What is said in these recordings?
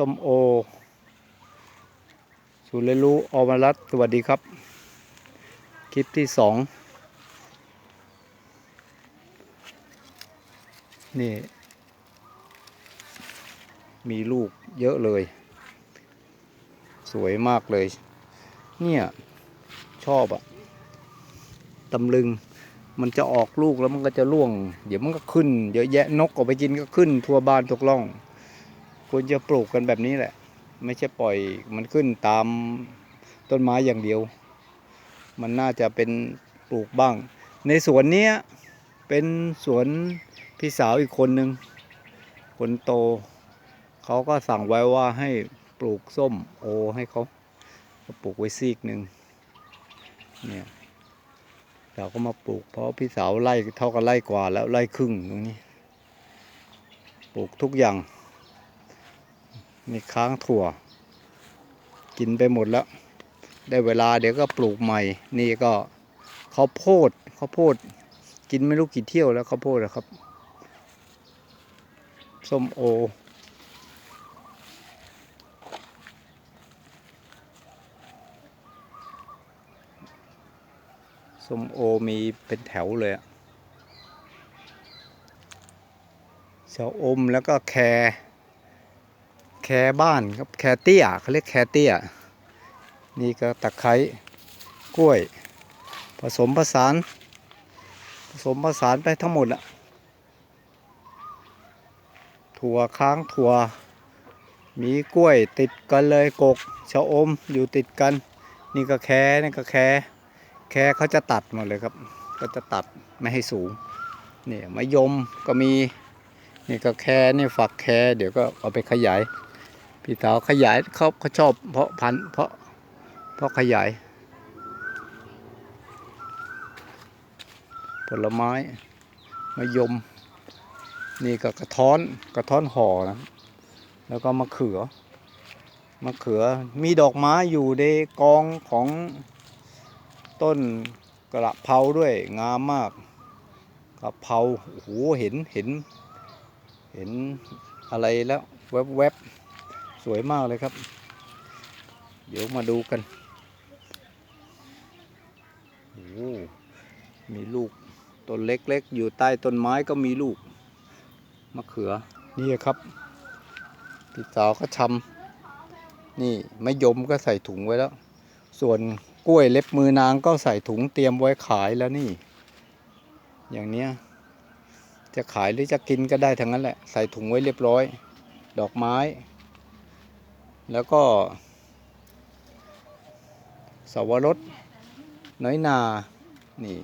ส้มโอสุเรรู้อมรัตสวัสดีครับ คลิปที่สองนี่ มีลูกเยอะเลย สวยมากเลย เนี่ย ชอบอะตำลึงมันจะออกลูกแล้วมันก็จะร่วง เดี๋ยวมันก็ขึ้น เยอะแยะนกออกไปกินก็ขึ้น ทั่วบ้านทุกร่อง ควรจะปลูกกันแบบนี้แหละ ไม่ใช่ปล่อยมันขึ้นตามต้นไม้อย่างเดียว มันน่าจะเป็นปลูกบ้าง ในสวนเนี้ยเป็นสวนพี่สาวอีกคนหนึ่งคนโต เขาก็สั่งไว้ว่าให้ปลูกส้มโอให้เขาปลูกไว้ซีกหนึ่งเนี่ยเราก็มาปลูกเพราะพี่สาวไล่เท่ากับไล่กว่าแล้วไล่ครึ่งตรงนี้ ปลูกทุกอย่าง มีค้างถั่ว กินไปหมดแล้ว ได้เวลาเดี๋ยวก็ปลูกใหม่ นี่ก็ข้าวโพดข้าวโพด กินไม่รู้กี่เที่ยวแล้วข้าวโพดนะครับส้มโอ ส้มโอมีเป็นแถวเลยอะชะอมแล้วก็แคร แครบ้านครับแครเตี้ยเขาเรียกแครเตี้ย นี่ก็ตะไคร้กล้วย ผสมผสาน ผสมผสานไปทั้งหมดอะถั่วค้างถั่ว มีกล้วยติดกันเลยกกชะอมอยู่ติดกัน นี่ก็แครนี่ก็แครแครเขาจะตัดหมดเลยครับ ก็จะตัดไม่ให้สูงนี่มะยมก็มีนี่ก็แครนี่ฝักแครเดี๋ยวก็เอาไปขยาย พี่สาวขยายเขาเขาชอบเพาะพันธุ์เพาะเพาะขยาย ผลไม้มะยม นี่ก็กระท้อนกระท้อนห่อนะ แล้วก็มะเขือมะเขือมีดอกไม้อยู่ในกองของต้นกระเพราด้วยงามมากกระเพราโอ้โหเห็นเห็น เห็นอะไรแล้วแวบๆ สวยมากเลยครับ เดี๋ยวมาดูกันโอ้มีลูกต้นเล็กๆ อยู่ใต้ต้นไม้ก็มีลูกมะเขือ นี่ครับพี่สาวก็ชำนี่มะยมก็ใส่ถุงไว้แล้ว ส่วนกล้วยเล็บมือนางก็ใส่ถุงเตรียมไว้ขายแล้วนี่ อย่างเนี้ยจะขายหรือจะกินก็ได้ทั้งนั้นแหละ ใส่ถุงไว้เรียบร้อย ดอกไม้ แล้วก็สวรสน้อยนา นี่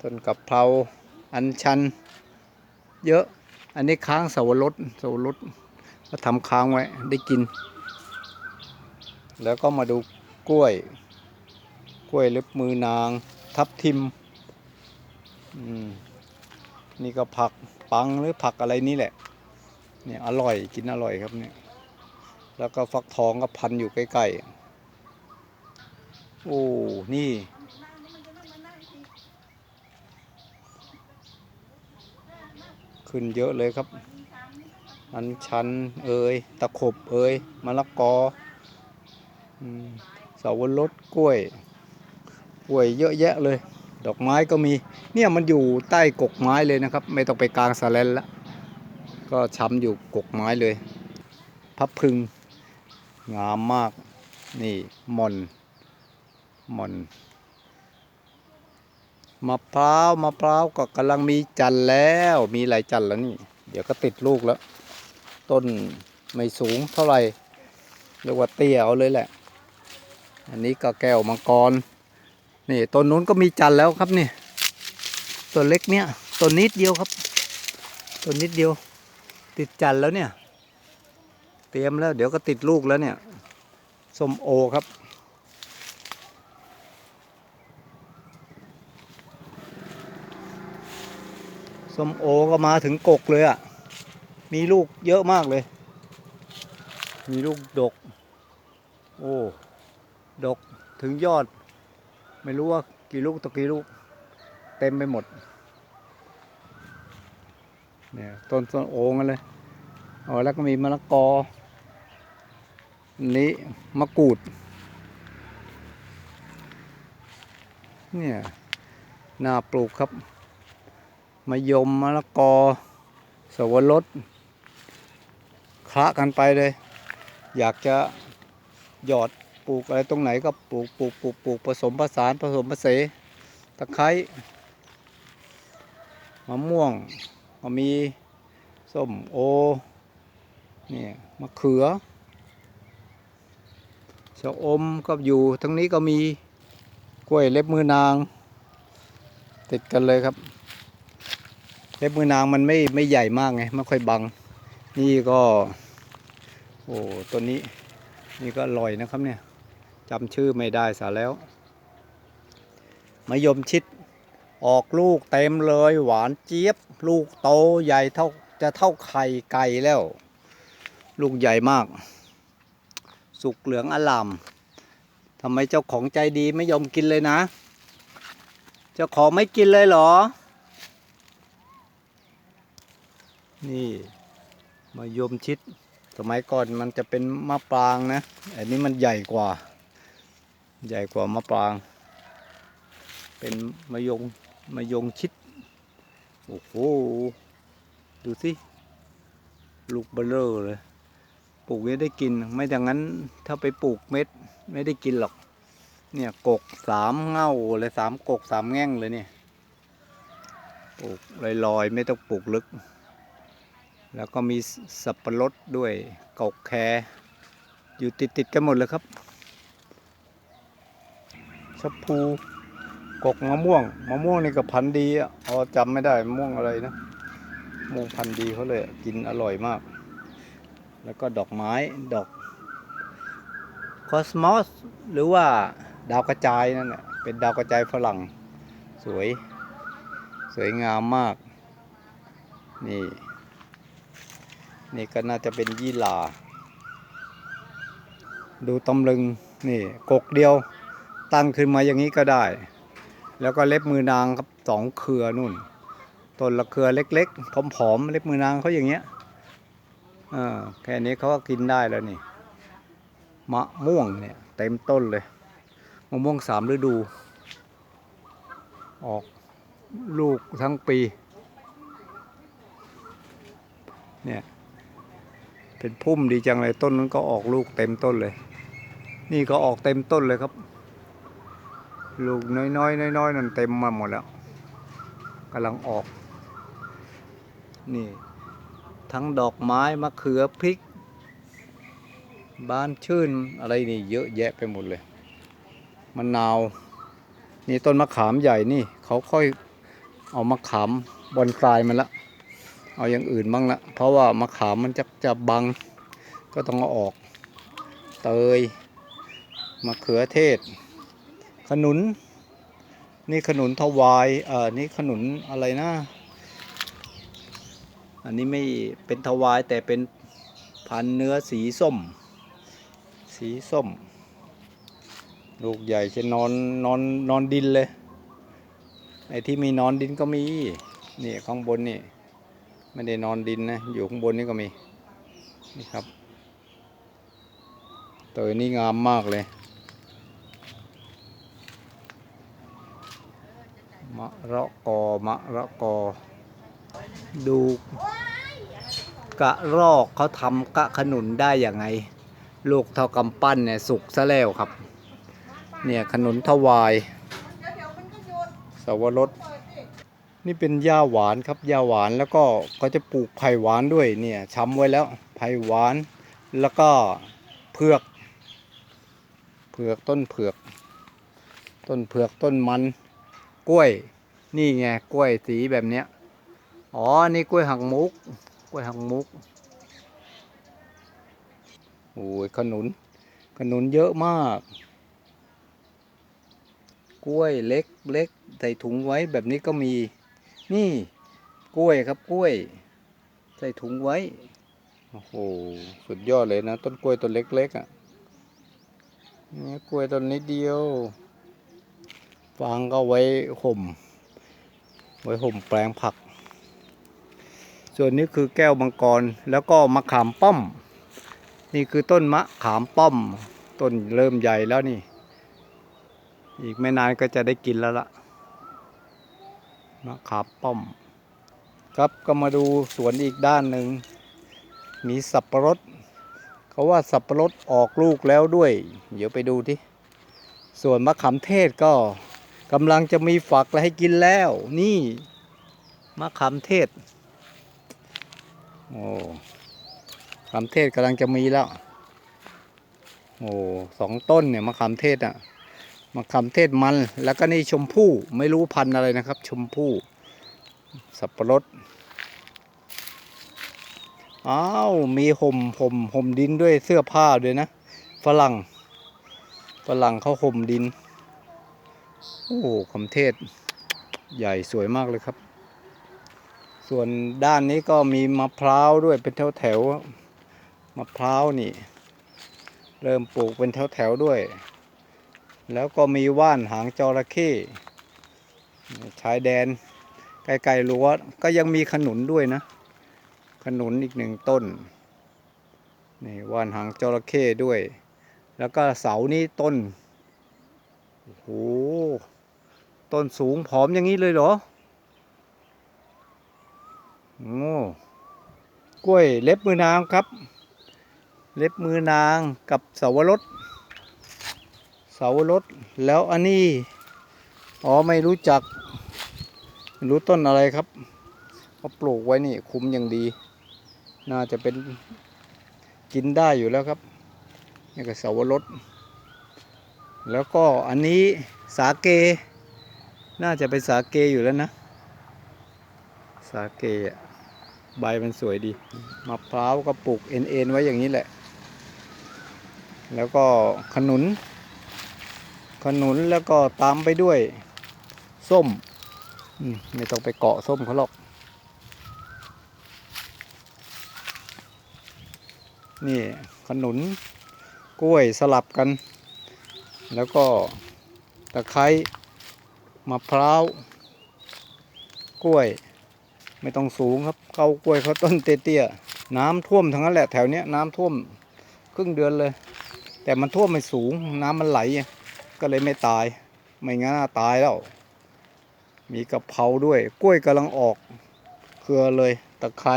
ต้นกะเพราอัญชัน เยอะ อันนี้ค้างสวรสสวรสก็ทำค้างไว้ได้กิน แล้วก็มาดูกล้วย กล้วยเล็บมือนาง ทับทิมอืมนี่ก็ผักปังหรือผักอะไรนี่แหละ เนี่ยอร่อยกินอร่อยครับเนี่ย แล้วก็ฟักทองก็พันอยู่ใกล้ๆ โอ้ นี่ ขึ้นเยอะเลยครับอันชัน เอ่ยตะขบเอ่ยมะละกอเสาวรสกล้วย กล้วยเยอะแยะเลย ดอกไม้ก็มี เนี่ยมันอยู่ใต้กกไม้เลยนะครับ ไม่ต้องไปกลางสะเลนละก็ช้ำอยู่กกไม้เลย พับพึง งามมากนี่มอนมอนมะพร้าวมะพร้าวก็กำลังมีจันแล้วมีหลายจันแล้วนี่ เดี๋ยวก็ติดลูกแล้ว ต้นไม่สูงเท่าไหร่เรียกว่าเตี้ยเอาเลยแหละ อันนี้ก็แก้วมังกร นี่ต้นนู้นก็มีจันแล้วครับนี่ต้นเล็กเนี่ยต้นนิดเดียวครับต้นนิดเดียว ติดจันแล้วเนี่ย ตรียมแล้ว เดี๋ยวก็ติดลูกแล้วเนี่ยส้มโอครับ ส้มโอก็มาถึงกกเลยอะ่ะ มีลูกเยอะมากเลย มีลูกดก โอ้ ดกถึงยอด ไม่รู้ว่ากี่ลูกต่อกี่ลูก เต็มไปหมด เนี่ยต้นส้มโอกันเลย อ๋อแล้วก็มีมะละกอ นี้มะกรูด เนี่ยน่าปลูกครับมะยมมะละกอ สวรสคละกันไปเลย อยากจะหยอดปลูกอะไรตรงไหนก็ปลูกปลูกปลูกปลูกผสมผสานผสมผสานตะไคร้มะม่วงก็มีส้มโอเนี่ยมะเขือ ชะอมก็อยู่ทั้งนี้ก็มีกล้วยเล็บมือนาง ติดกันเลยครับ เล็บมือนางมันไม่ไม่ใหญ่มากไงไม่ค่อยบัง นี่ก็โอ้ตัวนี้นี่ก็อร่อยนะครับเนี่ยจำชื่อไม่ได้ซะแล้วมะยมชิดออกลูกเต็มเลยหวานเจี๊ยบ ลูกโตใหญ่เท่าจะเท่าไข่ไก่แล้ว ลูกใหญ่มาก สุกเหลืองอลามทำไมเจ้าของใจดีไม่ยอมกินเลยนะ เจ้าของไม่กินเลยเหรอ นี่มายมชิด สมัยก่อนมันจะเป็นมะปรางนะ อันนี้มันใหญ่กว่า ใหญ่กว่ามะปราง เป็นมะยงมะยงชิด โอ้โห ดูสิ ลูกเบลเลอร์เลย ปลูกนี้ได้กิน ไม่อย่างนั้นถ้าไปปลูกเม็ด ไม่ได้กินหรอก เนี่ยกกสามเง่าเลยสามกกสามแง่งเลยเนี่ยปลูกลอยๆ ไม่ต้องปลูกลึก แล้วก็มีสับปะรดด้วยกกแคอยู่ติดๆกันหมดเลยครับชะพูกกมะม่วงมะม่วงนี่ก็พันธุ์ดีอะอ๋อจำไม่ได้มะม่วงอะไรนะมะม่วงพันธุ์ดีเขาเลยกินอร่อยมาก แล้วก็ดอกไม้ดอกคอสมอสหรือว่าดาวกระจายนั่นแหละเป็นดาวกระจายฝรั่ง สวย สวยงามมาก นี่ นี่ก็น่าจะเป็นยี่หร่าดูตำลึงนี่กกเดียวตั้งขึ้นมาอย่างนี้ก็ได้ แล้วก็เล็บมือนางครับสองเครือนู่นต้นละเครือเล็กๆผอมๆเล็บมือนางเขาอย่างเงี้ย ออแค่นี้เขาก็กินได้แล้วนี่ มะม่วงเนี่ย เต็มต้นเลย มะม่วงสามฤดู ออกลูกทั้งปี เนี่ย เป็นพุ่มดีจังเลยต้นนั้นก็ออกลูกเต็มต้นเลย นี่ก็ออกเต็มต้นเลยครับ ลูกน้อยๆน้อยๆนั่นเต็มมาหมดแล้วกำลังออก นี่ ทั้งดอกไม้มะเขือพริก บานชื่นอะไรนี่เยอะแยะไปหมดเลยมะนาว นี่ต้นมะขามใหญ่นี่ เขาค่อยเอามะขามบอนปลายมันละเอาอย่างอื่นบ้างละเพราะว่ามะขามมันจะจะบัง ก็ต้องเอาออก เตยมะเขือเทศ ขนุน นี่ขนุนถวายเอ่อนี่ขนุนอะไรนะ อันนี้ไม่เป็นถวายแต่เป็นพันเนื้อสีส้ม สีส้ม ลูกใหญ่จะนอนนอนนอนดินเลยไอ้ที่มีนอนดินก็มีนี่ข้างบนนี่ไม่ได้นอนดินนะอยู่ข้างบนนี่ก็มีนี่ครับเตยนี่งามมากเลยมะระกอมะระกอดู กะรอกเขาทำกะขนุนได้อย่างไง ลูกเท่ากำปั้นเนี่ยสุกซะแล้วครับ เนี่ยขนุนถวาย สวรสนี่เป็นหญ้าหวานครับหญ้าหวานแล้วก็เขาจะปลูกไผ่หวานด้วยเนี่ยช้ำไว้แล้วไผ่หวานแล้วก็เผือก เผือกต้นเผือก ต้นเผือกต้นมัน กล้วย นี่ไงกล้วยสีแบบเนี้ยอ๋อ นี่กล้วยหักมุก กล้วยหักมุกโอ้ยขนุน ขนุนเยอะมาก กล้วยเล็กเล็กใส่ถุงไว้แบบนี้ก็มี นี่กล้วยครับกล้วย ใส่ถุงไว้ โอ้โห สุดยอดเลยนะ ต้นกล้วยต้นเล็กๆอะนี่กล้วยต้นนิดเดียวฟางก็ไว้ห่ม ไว้ห่มแปลงผัก ส่วนนี้คือแก้วมังกรแล้วก็มะขามป้อม นี่คือต้นมะขามป้อม ต้นเริ่มใหญ่แล้วนี่ อีกไม่นานก็จะได้กินแล้วละมะขามป้อม ครับก็มาดูสวนอีกด้านหนึ่งมีสับปะรดเขาว่าสับปะรดออกลูกแล้วด้วย เดี๋ยวไปดูที่ส่วนมะขามเทศก็กำลังจะมีฝักแล้วให้กินแล้ว นี่มะขามเทศ โอ้ขามเทศกำลังจะมีแล้ว โอ้สองต้นเนี่ยมะขามเทศอะมะขามเทศมัน แล้วก็นี่ชมพู่ไม่รู้พันธุ์อะไรนะครับ ชมพู่ สับปะรดอ้าวมีห่มห่มห่มดินด้วยเสื้อผ้าด้วยนะฝรั่งฝรั่งเขาห่มดิน โอ้คำเทศ ใหญ่สวยมากเลยครับ ส่วนด้านนี้ก็มีมะพร้าวด้วยเป็นแถวแถวมะพร้าวนี่ เริ่มปลูกเป็นแถวแถวด้วย แล้วก็มีว่านหางจระเข้ชายแดนไกลๆรั้วก็ยังมีขนุนด้วยนะ ขนุนอีกหนึ่งต้นนี่ว่านหางจระเข้ด้วย แล้วก็เสานี้ต้นโอ้โหต้นสูงผอมอย่างนี้เลยเหรอ โอ้กล้วยเล็บมือนางครับ เล็บมือนางกับเสาวรสเสาวรสแล้วอันนี้อ๋อไม่รู้จักรู้ต้นอะไรครับเขาปลูกไว้นี่คุ้มอย่างดี น่าจะเป็นกินได้อยู่แล้วครับนี่ก็เสาวรสแล้วก็อันนี้สาเก น่าจะเป็นสาเกอยู่แล้วนะ สาเกอะ ใบมันสวยดีมะพร้าวก็ปลูกเอ็นเอ็นๆไว้อย่างนี้แหละ แล้วก็ขนุน ขนุนแล้วก็ตามไปด้วย ส้มไม่ต้องไปเกาะส้มเขาหรอก นี่ขนุนกล้วยสลับกัน แล้วก็ตะไคร้มะพร้าว กล้วย ไม่ต้องสูงครับเกากล้วยเขาต้นเตี้ยๆน้ำท่วมทั้งนั้นแหละแถวเนี้ยน้ำท่วมครึ่งเดือนเลย แต่มันท่วมไม่สูงน้ำมันไหล ก็เลยไม่ตาย ไม่งั้นตายแล้ว มีกะเพราด้วย กล้วยกำลังออก เครือเลยตะไคร้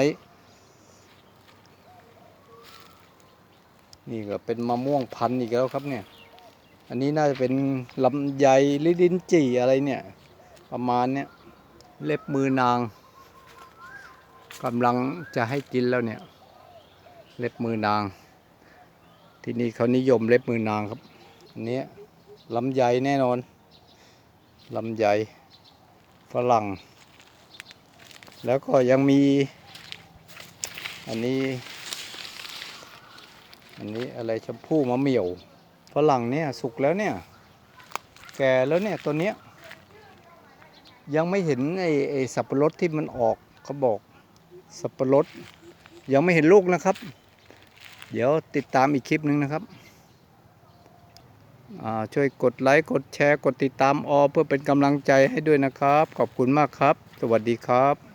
นี่ก็เป็นมะม่วงพันธุ์อีกแล้วครับเนี่ย อันนี้น่าจะเป็นลำไยลิดินจี่อะไรเนี่ย ประมาณเนี้ยเล็บมือนาง กำลังจะให้กินแล้วเนี่ย เล็บมือนาง ที่นี่เขานิยมเล็บมือนางครับอันนี้ลำไยแน่นอนลำไยฝรั่ง แล้วก็ยังมี อันนี้ อันนี้อะไรชมพู่มะเหมี่ยวฝรั่งเนี่ยสุกแล้วเนี่ย แก่แล้วเนี่ยตัวเนี้ยยังไม่เห็นไอ้ไอ้สับปะรดที่มันออกเขาบอก สับปะรดยังไม่เห็นลูกนะครับ เดี๋ยวติดตามอีกคลิปหนึ่งนะครับช่วยกดไลค์กดแชร์กดติดตามออเพื่อเป็นกำลังใจให้ด้วยนะครับ ขอบคุณมากครับ สวัสดีครับ